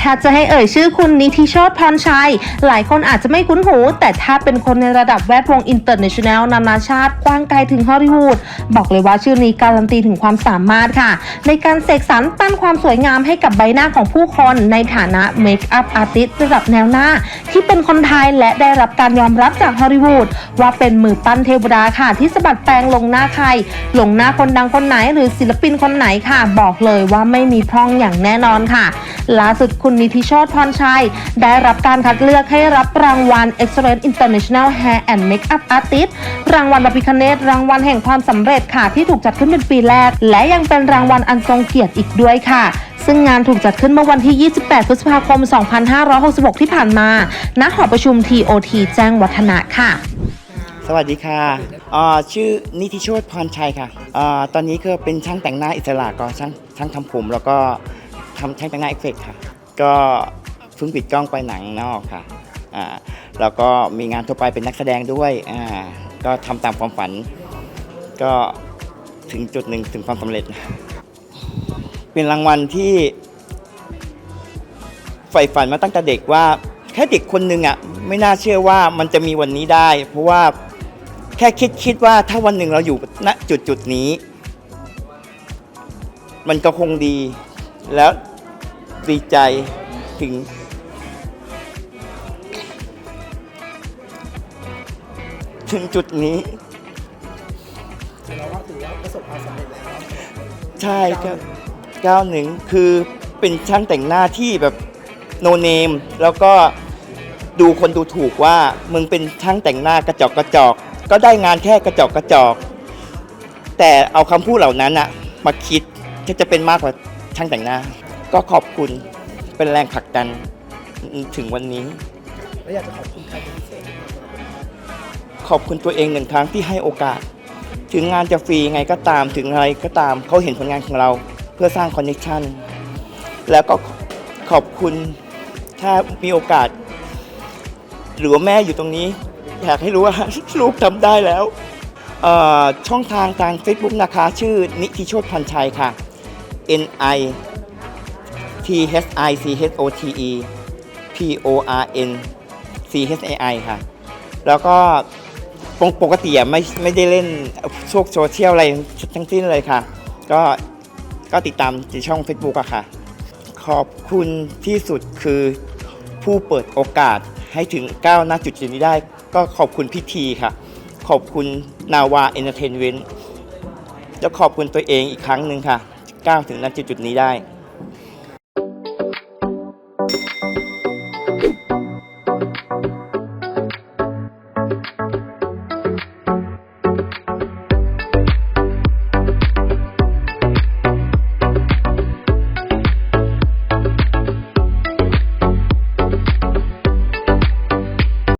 ถ้าจะให้เอ่ยชื่อคุณนิธิโชตพรชัย หลายคนอาจจะไม่คุ้นหู แต่ถ้าเป็นคนในระดับแวดวงอินเตอร์เนชั่นแนลนานาชาติ กว้างไกลถึงฮอลลีวูด บอกเลยว่าชื่อนี้การันตีถึงความสามารถค่ะ ในการเสกสรรปั้นความสวยงามให้กับใบหน้าของผู้คนในฐานะเมคอัพอาร์ติสต์ระดับแนวหน้า ที่เป็นคนไทยและได้รับการยอมรับจากฮอลลีวูดว่าเป็นมือปั้นเทวดาค่ะ ที่สะบัดแปลงลงหน้าใคร ลงหน้าคนดังคนไหน หรือศิลปินคนไหนค่ะ บอกเลยว่าไม่มีพร่องอย่างแน่นอนค่ะล่าสุดคุณนิธิโชตพรชัย ได้รับการคัดเลือกให้รับรางวัล Excellent International Hair and Makeup Artist รางวัลบพิคเนตรางวัลแห่งความสำเร็จค่ะที่ถูกจัดขึ้นเป็นปีแรก และยังเป็นรางวัลอันทรงเกียรติอีกด้วยค่ะซึ่งงานถูกจัดขึ้นเมื่อวันที่ 28 พฤษภาคม 2566 ที่ผ่านมา ณ หอประชุม TOT แจ้งวัฒนะค่ะ สวัสดีค่ะอ่าชื่อนิติโชตพรชัยค่ะอ่าตอนนี้ก็เป็นช่างแต่งหน้าอิสระก็ช่างช่างทำผมแล้วก็ ทำใช่างแต่งหน้าเอฟเฟกต์ค่ะ ก็เพิ่งปิดกล้องไปหนังนอกค่ะอ่าแล้วก็มีงานทั่วไปเป็นนักแสดงด้วยอ่าก็ทำตามความฝัน ก็ถึงจุดหนึ่งถึงความสำเร็จ เป็นรางวัลที่ใฝ่ฝันมาตั้งแต่เด็กว่าแค่เด็กคนหนึ่งอะไม่น่าเชื่อว่ามันจะมีวันนี้ได้ เพราะว่าแค่คิดคิดว่าถ้าวันหนึ่งเราอยู่ณจุดจุดนี้ มันก็คงดี แล้วดีใจถึง ถึงจุดนี้เราก็ถือว่าประสบความสำเร็จแล้ว ใช่ครับก้าวหนึ่งคือเป็นช่างแต่งหน้าที่แบบโนเนม แล้วก็ดูคนดูถูกว่ามึงเป็นช่างแต่งหน้ากระจอกกระจอก ก็ได้งานแค่กระจอกกระจอก แต่เอาคำพูดเหล่านั้นอะมาคิดก็จะเป็นมากกว่า ช่างแต่งหน้า ก็ขอบคุณเป็นแรงผลักดันถึงวันนี้ แล้วอยากจะขอบคุณใครเป็นพิเศษขอบคุณตัวเองหนึ่งครั้งที่ให้โอกาส ถึงงานจะฟรีไงก็ตามถึงอะไรก็ตามเขาเห็นผลงานของเราเพื่อสร้างคอนเนคชันแล้วก็ขอบคุณถ้ามีโอกาส หรือว่าแม่อยู่ตรงนี้ อยากให้รู้ว่าลูกทำได้แล้ว ช่องทางทาง Facebook นะคะ ชื่อนิติโชตพันชัยค่ะ N I T H I C H O T E P O R N C H A I ค่ะ แล้วก็ปกติอะไม่ไม่ได้เล่นโซกโซเชียลอะไรทั้งสิ้นเลยค่ะ ก็ก็ติดตามในช่อง Facebook อะค่ะ ขอบคุณที่สุดคือผู้เปิดโอกาสให้ถึงก้าวหน้าจุดจุดนี้ได้ ก็ขอบคุณพิธีค่ะ ขอบคุณนาวาเอนเตอร์เทนเมนต์แล้วขอบคุณตัวเองอีกครั้งหนึ่งค่ะ ก้าวถึงณจุดจุดนี้ได้